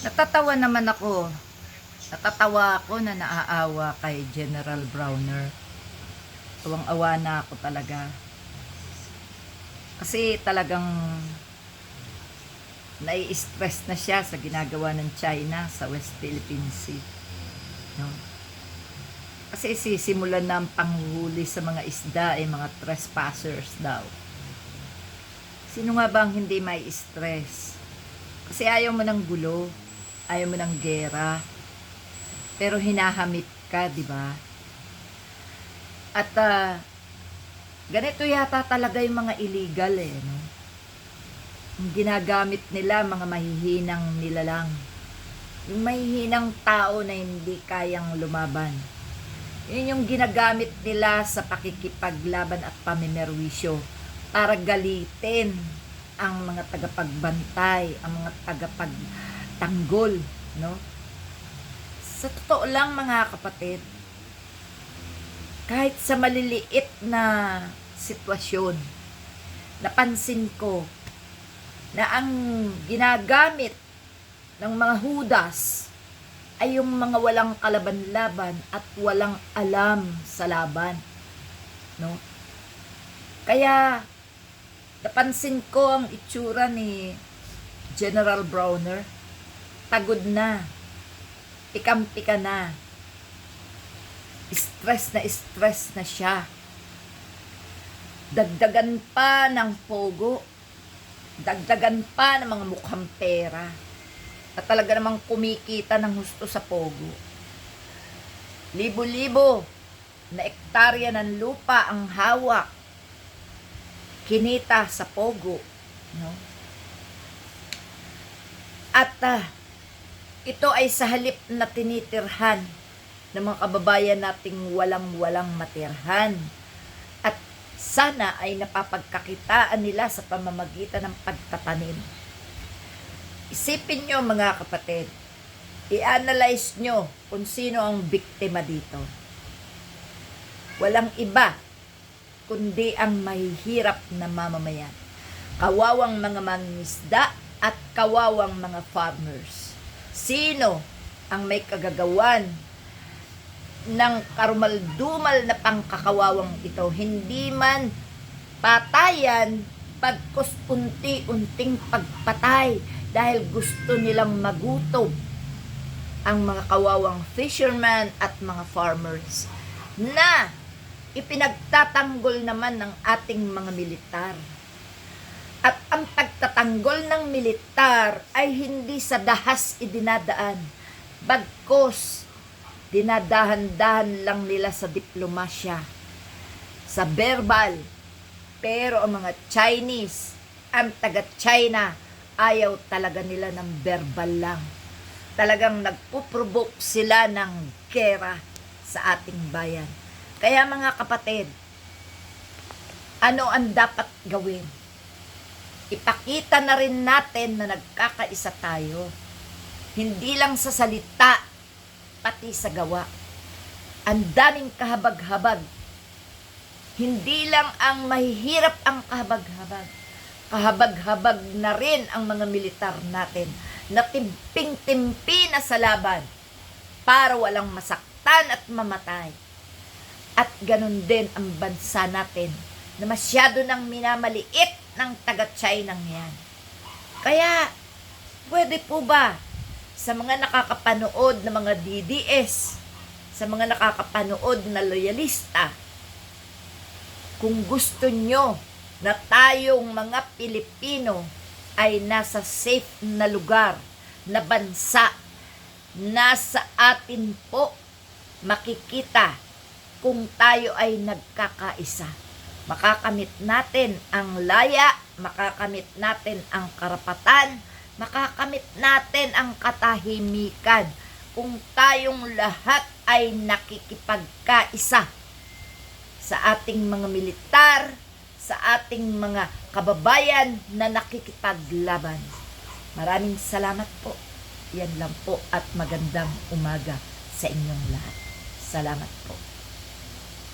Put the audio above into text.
Natatawa naman ako. Natatawa ako na naaawa kay General Browner. Tuwang-awa na ako talaga. Kasi talagang nai-stress na siya sa ginagawa ng China sa West Philippine Sea. No? Kasi sisimulan na ang panghuhuli sa mga isda ay mga trespassers daw. Sino nga bang hindi may stress? Kasi ayaw mo ng gulo, ayaw mo ng gera, pero hinahamit ka, di ba? At ah, ganito yata talaga yung mga illegal eh, no? Ginagamit nila, mga mahihinang nila lang. Yung mahihinang tao na hindi kayang lumaban. Yun yung ginagamit nila sa pakikipaglaban at pamimerwisyo para galitin ang mga tagapagbantay, ang mga tagapagtanggol, no? Sa totoo lang mga kapatid, kahit sa maliliit na sitwasyon, napansin ko na ang ginagamit ng mga hudas ay yung mga walang kalaban-laban at walang alam sa laban. No? Kaya napansin ko ang itsura ni General Browner. Pagod na. Ikampi ka na. Stress na stress na siya. Dagdagan pa ng pogo. Dagdagan pa ng mga mukhang pera. At talaga namang kumikita ng husto sa pogo. Libo-libo na ektarya ng lupa ang hawak kinita sa pogo no at ah, ito ay sa halip na tinitirhan ng mga kababayan nating walang-walang matirhan at sana ay napapagkakitaan nila sa pamamagitan ng pagtatanim isipin nyo mga kapatid i-analyze nyo kung sino ang biktima dito walang iba kundi ang mahihirap na mamamayan. Kawawang mga mangisda at kawawang mga farmers. Sino ang may kagagawan ng karumaldumal na pangkakawawang ito? Hindi man patayan pagkus unti-unting pagpatay dahil gusto nilang magutom ang mga kawawang fishermen at mga farmers na ipinagtatanggol naman ng ating mga militar. Ang pagtatanggol ng militar ay hindi sa dahas idinadaan. Bagkos, dinadahan-dahan lang nila sa diplomasya, sa verbal. Pero ang mga Chinese, ang taga-China, ayaw talaga nila ng verbal lang. Talagang nagpuprovoke sila ng gera sa ating bayan. Kaya mga kapatid, ano ang dapat gawin? Ipakita na rin natin na nagkakaisa tayo. Hindi lang sa salita, pati sa gawa. Ang daming kahabag-habag. Hindi lang ang mahihirap ang kahabag-habag. Kahabag-habag na rin ang mga militar natin na timping-timpi na sa laban para walang masaktan at mamatay. At ganun din ang bansa natin na masyado nang minamaliit ng taga-China yan. Kaya, pwede po ba sa mga nakakapanood na mga DDS, sa mga nakakapanood na loyalista, kung gusto nyo na tayong mga Pilipino ay nasa safe na lugar, na bansa, nasa atin po makikita kung tayo ay nagkakaisa. Makakamit natin ang laya, makakamit natin ang karapatan, makakamit natin ang katahimikan kung tayong lahat ay nakikipagkaisa sa ating mga militar, sa ating mga kababayan na nakikipaglaban. Maraming salamat po. Yan lang po at magandang umaga sa inyong lahat. Salamat po.